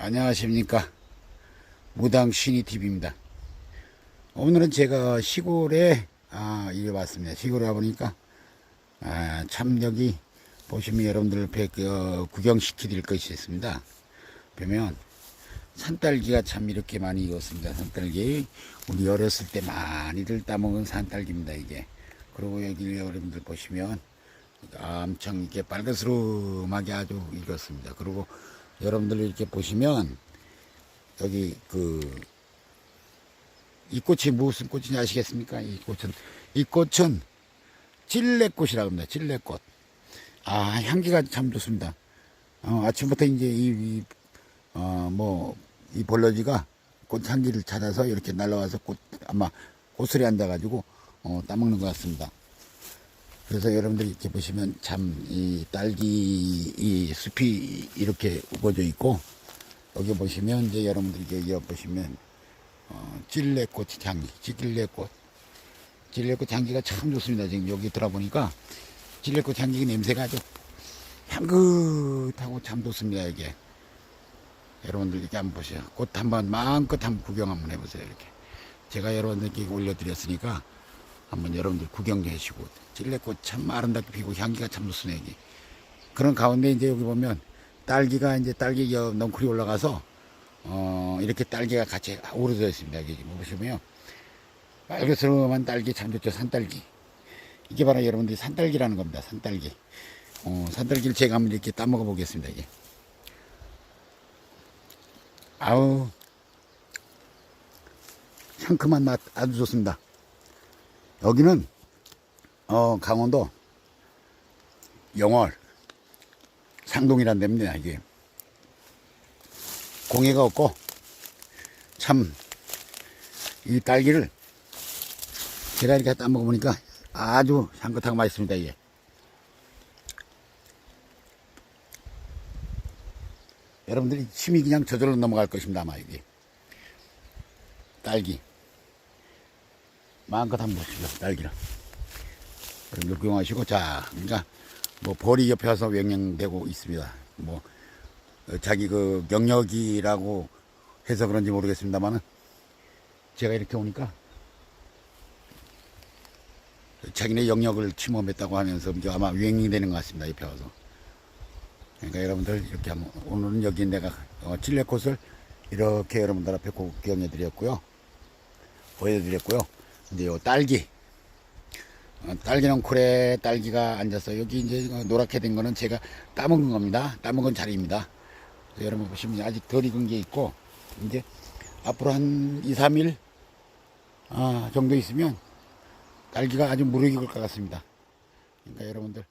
안녕하십니까 무당 신이 TV입니다. 오늘은 제가 시골에 아 이래 왔습니다. 시골에 와보니까 아, 참 여기 보시면 여러분들 배, 어, 구경시켜 드릴 것이 있습니다. 보면 산딸기가 참 이렇게 많이 익었습니다. 산딸기 우리 어렸을 때 많이들 따먹은 산딸기입니다. 이게 그리고 여기 여러분들 보시면 엄청 이렇게 빨간스름하게 아주 익었습니다. 그리고 여러분들 이렇게 보시면 여기 그 이 꽃이 무슨 꽃인지 아시겠습니까? 이 꽃은 이 꽃은 찔레꽃이라고 합니다. 찔레꽃. 아 향기가 참 좋습니다. 어, 아침부터 이제 이, 어, 이어뭐이 벌러지가 꽃 향기를 찾아서 이렇게 날라와서 꽃 아마 꽃술에 앉아가지고 어, 따먹는 것 같습니다. 그래서 여러분들이 이렇게 보시면 참 이 딸기 이 숲이 이렇게 우거져 있고 여기 보시면 이제 여러분들이 여기 보시면 어, 찔레꽃 향기, 찔레꽃, 찔레꽃 향기가 참 좋습니다. 지금 여기 들어보니까 찔레꽃 향기 냄새가 아주 향긋하고 참 좋습니다. 이게 여러분들 이렇게 한번 보세요. 꽃 한번 마음껏 한번 구경 한번 해보세요. 이렇게 제가 여러분들께 올려드렸으니까 한번 여러분들 구경 좀 해주시고 찔레꽃 참 아름답게 피고 향기가 참 좋습니다. 이게 그런 가운데 이제 여기 보면 딸기가 이제 딸기 여 넝쿨이 올라가서 어 이렇게 딸기가 같이 오르져 있습니다. 여기 보시면 빨갛스름한 딸기 참 좋죠. 산딸기. 이게 바로 여러분들이 산딸기라는 겁니다. 산딸기. 어, 산딸기를 제가 한번 이렇게 따먹어 보겠습니다. 이게. 아우 상큼한 맛 아주 좋습니다. 여기는 어 강원도 영월 상동이란 데입니다. 이게 공해가 없고 참 이 딸기를 제가 이렇게 따 먹어보니까 아주 향긋하고 맛있습니다. 이게 여러분들이 침이 그냥 저절로 넘어갈 것입니다. 아마 이게 딸기 마음껏 한번 보시죠. 딸기를 구경하시고 자 그러니까 뭐 벌이 옆에 와서 명령되고 있습니다. 뭐 어, 자기 그 경력이라고 해서 그런지 모르겠습니다만은 제가 이렇게 오니까 자기네 영역을 침범했다고 하면서 아마 유행이 되는 것 같습니다. 옆에 와서. 그러니까 여러분들 이렇게 한번 오늘은 여기 내가 어, 찔레꽃을 이렇게 여러분들 앞에 구경해 드렸고요. 보여드렸고요. 이제 요 딸기. 어, 딸기는 쿨에 딸기가 앉아서 여기 이제 노랗게 된 거는 제가 따먹은 겁니다. 따먹은 자리입니다. 여러분 보시면 아직 덜 익은 게 있고 이제 앞으로 한 2, 3일 아, 정도 있으면 딸기가 아주 무르익을 것 같습니다. 그러니까 여러분들